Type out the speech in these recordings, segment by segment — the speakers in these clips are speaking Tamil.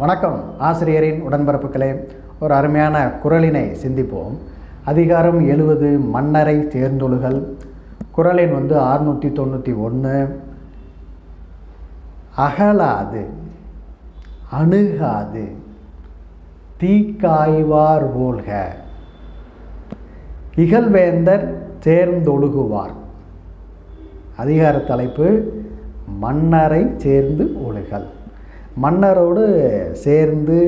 வணக்கம். ஆசிரியரின் உடன்பரப்புகளே ஒரு அருமையான குரலினை சிந்திப்போம். அதிகாரம் எழுவது மன்னரை தேர்ந்தொழுகள் குரலின் வந்து அறுநூற்றி தொண்ணூற்றி ஒன்று அகலாது அணுகாது தீக்காய்வார் போல்க. இகழ்வேந்தர் தேர்ந்தொழுகுவார். அதிகார தலைப்பு மன்னரை சேர்ந்து ஒழுகல். மன்னரோடு சேர்ந்து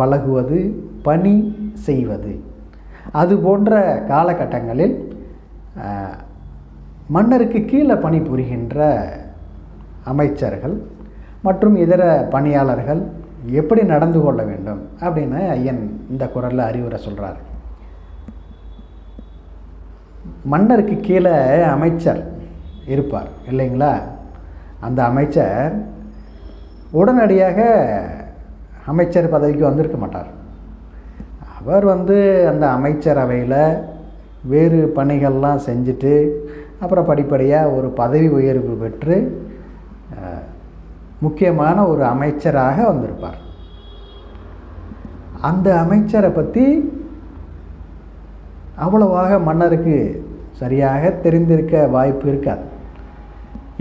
பழகுவது பணி செய்வது. அது போன்ற காலகட்டங்களில் மன்னருக்கு கீழே பணிபுரிகின்ற அமைச்சர்கள் மற்றும் இதர பணியாளர்கள் எப்படி நடந்து கொள்ள வேண்டும் அப்படின்னு ஐயன் இந்த குரலில் அறிவுரை சொல்கிறார் மன்னருக்கு கீழே அமைச்சர் இருப்பார் இல்லைங்களா? அந்த அமைச்சர் உடனடியாக அமைச்சர் பதவிக்கு வந்திருக்க மாட்டார். அவர் வந்து அந்த அமைச்சரவையில் வேறு பணிகள்லாம் செஞ்சுட்டு அப்புறம் படிப்படியாக ஒரு பதவி உயர்வு பெற்று முக்கியமான ஒரு அமைச்சராக வந்திருப்பார். அந்த அமைச்சரை பற்றி அவ்வளவாக மன்னருக்கு சரியாக தெரிந்திருக்க வாய்ப்பு இருக்காது.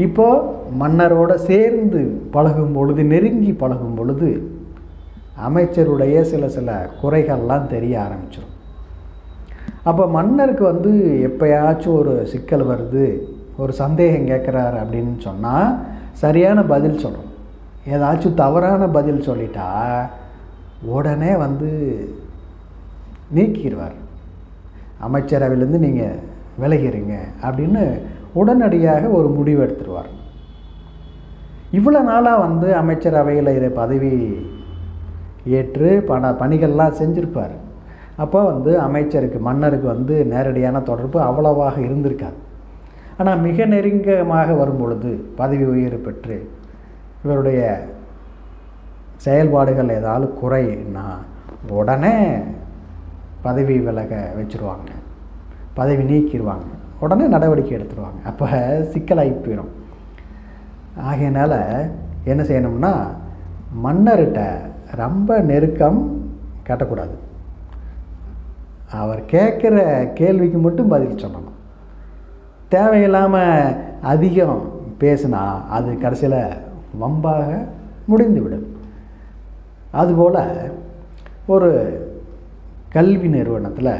இப்போ மன்னரோட சேர்ந்து பழகும் பொழுது நெருங்கி பழகும் பொழுது அமைச்சருடைய சில சில குறைகள்லாம் தெரிய ஆரம்பிச்சிடும் அப்போ மன்னருக்கு வந்து எப்பயாச்சும் ஒரு சிக்கல் வருது ஒரு சந்தேகம் கேட்குறாரு அப்படின்னு சொன்னால் சரியான பதில் சொல்லணும் ஏதாச்சும் தவறான பதில் சொல்லிட்டா உடனே வந்து நீக்கிடுவார். அமைச்சரவையிலேருந்து நீங்கள் விலகிறீங்க அப்படின்னு உடனடியாக ஒரு முடிவு எடுத்துருவார். இவ்வளோ நாளாக வந்து அமைச்சரவையில் இதை பதவி ஏற்று பண பணிகள்லாம் செஞ்சுருப்பார். அப்போ வந்து அமைச்சருக்கு மன்னருக்கு வந்து நேரடியான தொடர்பு அவ்வளவாக இருந்திருக்காது. ஆனால் மிக நெருங்கமாக வரும் பொழுது பதவி உயர்வு பெற்று இவருடைய செயல்பாடுகள் ஏதாவது குறைன்னா உடனே பதவி விலக வச்சுருவாங்க. பதவி நீக்கிடுவாங்க உடனே நடவடிக்கை எடுத்துருவாங்க. அப்போ சிக்கலாகி போயிடும் ஆகையினால் என்ன செய்யணும்னா மன்னர்கிட்ட ரொம்ப நெருக்கம் கட்டக்கூடாது. அவர் கேட்குற கேள்விக்கு மட்டும் பதில் சொல்லணும். தேவையில்லாமல் அதிகம் பேசினா அது கடைசியில் வம்பாக முடிந்துவிடும். அதுபோல் ஒரு கல்வி நிறுவனத்தில்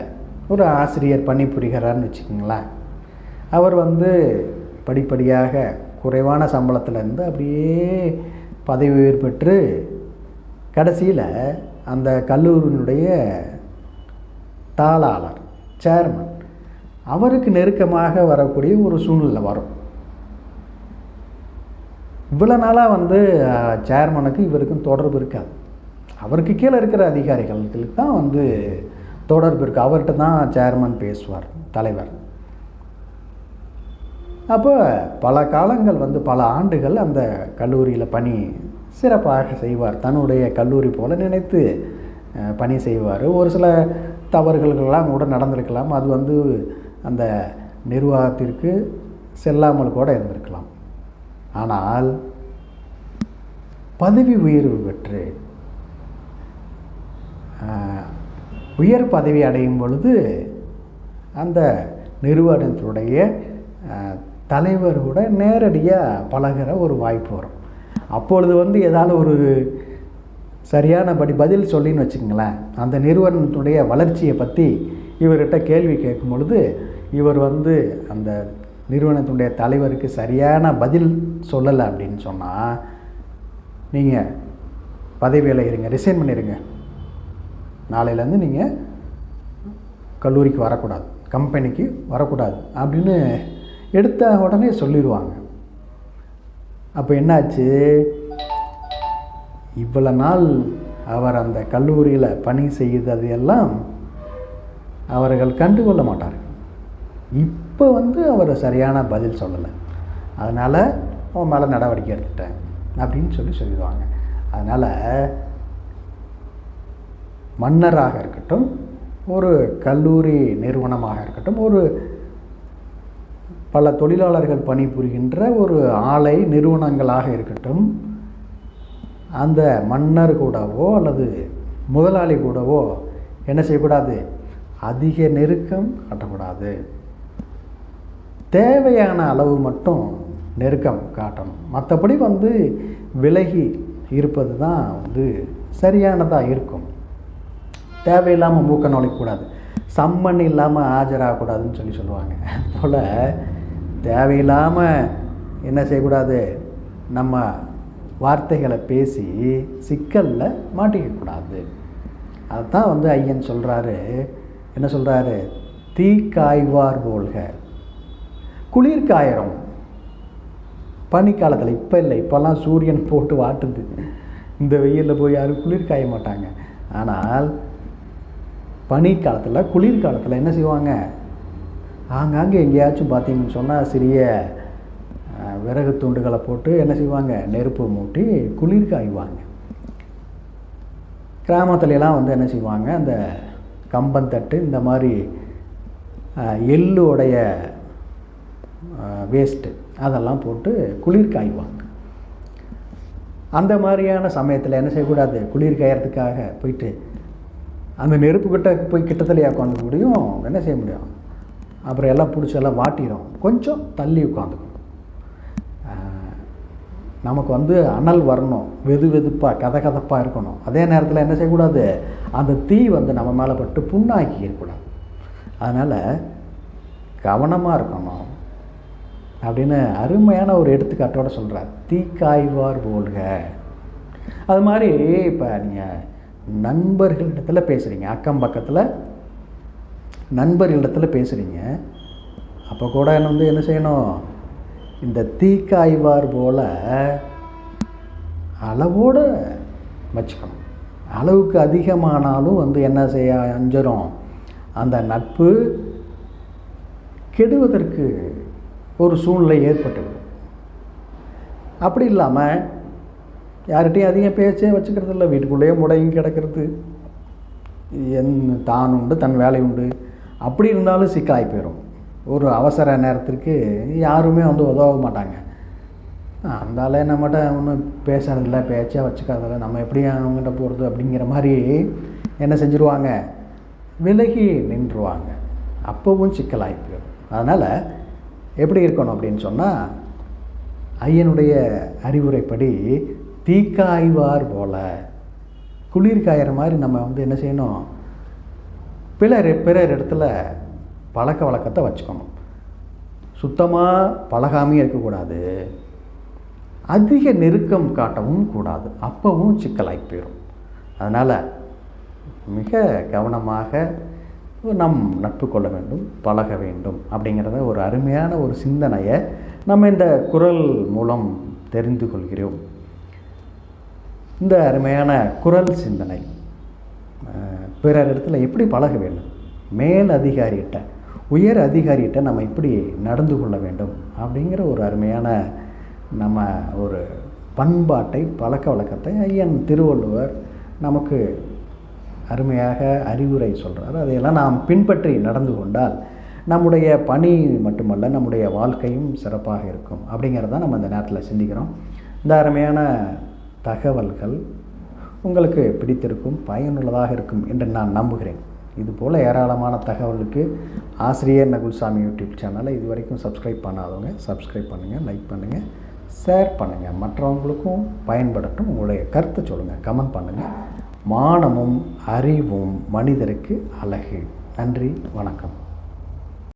ஒரு ஆசிரியர் பணிபுரிகிறார்னு வச்சுக்கோங்களேன். அவர் வந்து படிப்படியாக குறைவான சம்பளத்திலேருந்து அப்படியே பதவி உயர் பெற்று கடைசியில் அந்த கல்லூரியினுடைய தாளாளர் சேர்மன் அவருக்கு நெருக்கமாக வரக்கூடிய ஒரு சூழ்நிலை வரும். இவ்வளோ நாளாக வந்து சேர்மனுக்கு இவருக்கும் தொடர்பு இருக்காது. அவருக்கு கீழே இருக்கிற அதிகாரிகளுக்கு தான் வந்து தொடர்பு இருக்குது அவர்கிட்ட தான் சேர்மன் பேசுவார் தலைவர். அப்போ பல காலங்கள் வந்து பல ஆண்டுகள் அந்த கல்லூரியில் பணி சிறப்பாக செய்வார். தன்னுடைய கல்லூரி போல நினைத்து பணி செய்வார். ஒரு சில தவறுகள்லாம் கூட நடந்திருக்கலாம். அது வந்து அந்த நிர்வாகத்திற்கு செல்லாமல் கூட இருந்திருக்கலாம். ஆனால் பதவி உயர்வு பெற்று உயர் பதவி அடையும் பொழுது அந்த நிறுவனத்துடைய தலைவரோட தலைவர் கூட நேரடியாக பழகுற ஒரு வாய்ப்பு வரும். அப்பொழுது வந்து ஏதாவது ஒரு சரியானபடி பதில் சொல்லின்னு வச்சுக்கங்களேன் அந்த நிறுவனத்துடைய வளர்ச்சியை பற்றி இவர்கிட்ட கேள்வி கேட்கும் பொழுது இவர் வந்து அந்த நிறுவனத்துடைய தலைவருக்கு சரியான பதில் சொல்லலை அப்படின்னு சொன்னால் நீங்கள் பதவியில் இருங்க ரிசைன் பண்ணிடுங்க நாளையிலேருந்து நீங்கள் கல்லூரிக்கு வரக்கூடாது கம்பெனிக்கு வரக்கூடாது அப்படின்னு எடுத்த உடனே சொல்லிடுவாங்க. அப்போ என்னாச்சு? இவ்வளோ நாள் அவர் அந்த கல்லூரியில் பணி செய்தது எல்லாம் அவர்கள் கண்டுகொள்ள மாட்டார்கள். இப்போ வந்து அவர் சரியான பதில் சொல்லலை. அதனால் அவன் மேலே நடவடிக்கை எடுத்துட்டேன் அப்படின்னு சொல்லி சொல்லிடுவாங்க. அதனால் மன்னராக இருக்கட்டும் ஒரு கல்லூரி நிறுவனமாக இருக்கட்டும் ஒரு பல தொழிலாளர்கள் பணிபுரிகின்ற ஒரு ஆலை நிறுவனங்களாக இருக்கட்டும் அந்த மன்னர் கூடவோ அல்லது முதலாளி கூடவோ என்ன செய்யக்கூடாது? அதிக நெருக்கம் காட்டக்கூடாது. தேவையான அளவு மட்டும் நெருக்கம் காட்டணும். மற்றபடி வந்து விலகி இருப்பது தான் வந்து சரியானதாக இருக்கும். தேவையில்லாமல் மூக்க நுழைக்கக்கூடாது. சம்மன் இல்லாமல் ஆஜராகக்கூடாதுன்னு சொல்லி சொல்லுவாங்க. அதுபோல் தேவையில்லாமல் என்ன செய்யக்கூடாது? நம்ம வார்த்தைகளை பேசி சிக்கலில் மாட்டிக்கக்கூடாது. அதுதான் வந்து ஐயன் சொல்கிறாரு என்ன சொல்கிறாரு தீ காய்வார் போல்க. குளிர் காயறோம். பனிக்காலத்தில் இப்போ இல்லை. இப்போல்லாம் சூரியன் போட்டு வாட்டுது. இந்த வெயிலில் போய் யாரும் குளிர் காய மாட்டாங்க. ஆனால் பனிக்காலத்தில் குளிர்காலத்தில் என்ன செய்வாங்க? ஆங்காங்கே எங்கேயாச்சும் பார்த்தீங்கன்னு சொன்னால் சிறிய விறகு துண்டுகளை போட்டு என்ன செய்வாங்க? நெருப்பு மூட்டி குளிர் காய்வாங்க. கிராமத்துலலாம் வந்து என்ன செய்வாங்க? அந்த கம்பந்தட்டு இந்த மாதிரி எள்ளுடைய வேஸ்ட்டு அதெல்லாம் போட்டு குளிர் காய்வாங்க. அந்த மாதிரியான சமயத்தில் என்ன செய்யக்கூடாது? குளிர் காயறதுக்காக போயிட்டு அந்த நெருப்பு கிட்ட போய் கிட்டத்துலையே கொண்டு முடியும் என்ன செய்ய முடியும்? அப்புறம் எல்லாம் பிடிச்சி எல்லாம் வாட்டிடும் கொஞ்சம் தள்ளி உட்காந்துக்கணும். நமக்கு வந்து அனல் வரணும். வெது வெதுப்பாக கத கதப்பாக இருக்கணும். அதே நேரத்தில் என்ன செய்யக்கூடாது? அந்த தீ வந்து நம்ம மேலே பட்டு புண்ணாக்கி இருக்கக்கூடாது. அதனால் கவனமாக இருக்கணும் அப்படின்னு அருமையான ஒரு எடுத்துக்காட்டோடு சொல்கிறார் தீக்காய்வார் போல்க. அது மாதிரி இப்போ நீங்கள் நண்பர்களிடத்தில் பேசுகிறீங்க அக்கம் பக்கத்தில் நண்பர்களிடத்தில் பேசுகிறீங்க அப்போ கூட என்ன வந்து என்ன செய்யணும்? இந்த தீக்காய்வார் போல் அளவோடு வச்சுக்கணும். அளவுக்கு அதிகமானாலும் வந்து என்ன செய்ய அஞ்சிரும் அந்த நட்பு கெடுவதற்கு ஒரு சூழ்நிலை ஏற்பட்டுவிடும். அப்படி இல்லாமல் யார்கிட்டையும் அதிகம் பேச்சே வச்சுக்கிறது இல்லை வீட்டுக்குள்ளேயே முடங்கி கிடக்கிறது. என் தான் உண்டு தன் வேலை உண்டு அப்படி இருந்தாலும் சிக்கலாகி போயிடும். ஒரு அவசர நேரத்திற்கு யாருமே வந்து உதவ மாட்டாங்க. அந்தாலே நம்மகிட்ட ஒன்றும் பேசுறதில்ல பேச்சா வச்சுக்காதில்ல நம்ம எப்படி அவங்ககிட்ட போகிறது அப்படிங்கிற மாதிரி என்ன செஞ்சுருவாங்க? விலகி நின்றுவாங்க அப்போவும் சிக்கலாகி போயிடும். அதனால் எப்படி இருக்கணும் அப்படின்னு சொன்னால் ஐயனுடைய அறிவுரைப்படி தீக்காய்வார் போல் குளிர் காயிற மாதிரி நம்ம வந்து என்ன செய்யணும்? பிறர் பிறர் இடத்துல பழக்க வழக்கத்தை வச்சுக்கணும். சுத்தமாக பழகாமையும் இருக்கக்கூடாது. அதிக நெருக்கம் காட்டவும் கூடாது. அப்பவும் சிக்கலாகி போயிடும் அதனால் மிக கவனமாக நம் நட்பு கொள்ள வேண்டும் பழக வேண்டும் அப்படிங்கிறத ஒரு அருமையான ஒரு சிந்தனையை நம்ம இந்த குரல் மூலம் தெரிந்து கொள்கிறோம். இந்த அருமையான குரல் சிந்தனை. பிறர் இடத்துல எப்படி பழக வேண்டும்? மேல் அதிகாரிகிட்ட உயர் அதிகாரிகிட்ட நம்ம எப்படி நடந்து கொள்ள வேண்டும் அப்படிங்கிற ஒரு அருமையான நம்ம ஒரு பண்பாட்டை பழக்க வழக்கத்தை ஐயன் திருவள்ளுவர் நமக்கு அருமையாக அறிவுரை சொல்கிறார் அதையெல்லாம் நாம் பின்பற்றி நடந்து கொண்டால் நம்முடைய பணி மட்டுமல்ல நம்முடைய வாழ்க்கையும் சிறப்பாக இருக்கும் அப்படிங்கிறத நம்ம இந்த நேரத்தில் சிந்திக்கிறோம். இந்த அருமையான தகவல்கள் உங்களுக்கு பிடித்திருக்கும் பயனுள்ளதாக இருக்கும் என்று நான் நம்புகிறேன். இதுபோல் ஏராளமான தகவலுக்கு ஆசிரியர் நகுல்சாமி யூடியூப் சேனலை இது வரைக்கும் சப்ஸ்கிரைப் பண்ணாதவங்க சப்ஸ்கிரைப் பண்ணுங்கள் லைக் பண்ணுங்கள் ஷேர் பண்ணுங்கள் மற்றவங்களுக்கும் பயன்படட்டும். உங்களுடைய கருத்தை சொல்லுங்கள் கமெண்ட் பண்ணுங்கள் மானமும் அறிவும் மனிதருக்கு அழகு. நன்றி வணக்கம்.